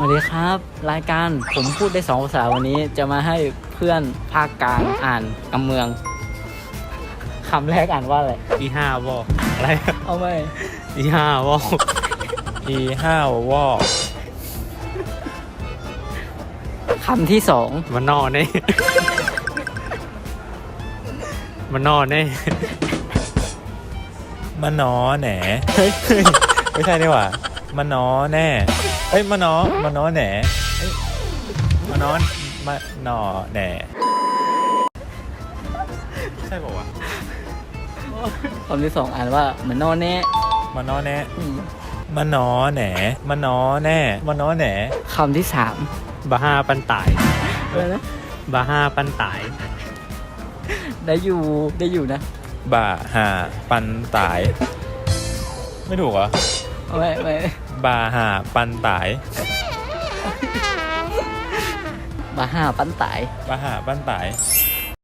สวัสดีครับ รายการผมพูดได้สองภาษาวันนี้จะมาให้เพื่อนภาคกลางอ่านกำเมืองคำแรกอ่านว่าอะไรอีห้าวออะไรเอาไหมอีห้าวออีห้าววอกคำที่สองมันนอนเน่มันนอนเน่มะนอแหนเฮ้ยไม่ใช่นี่หว่า มะนอแน่ เอ้ยมะนอมะนอแหนเอ้ยมะนอนมะนอแหนใช่ป่าวะคำที่สองอ่านว่าเหมือนนอนแน่มะนอแน่อืมมะนอแหนมะนอแน่มะนอแหนคำที่สามบาห้าปันตายอะไรนะบาห้าปันตาย ได้อยู่ได้อยู่นะ บ่าหาปันตาย ไม่ถูกเหรอเอา ไหมเอาไหมบ่าหาปันตายมาห้าปั้นตายบ่าหาปันตาย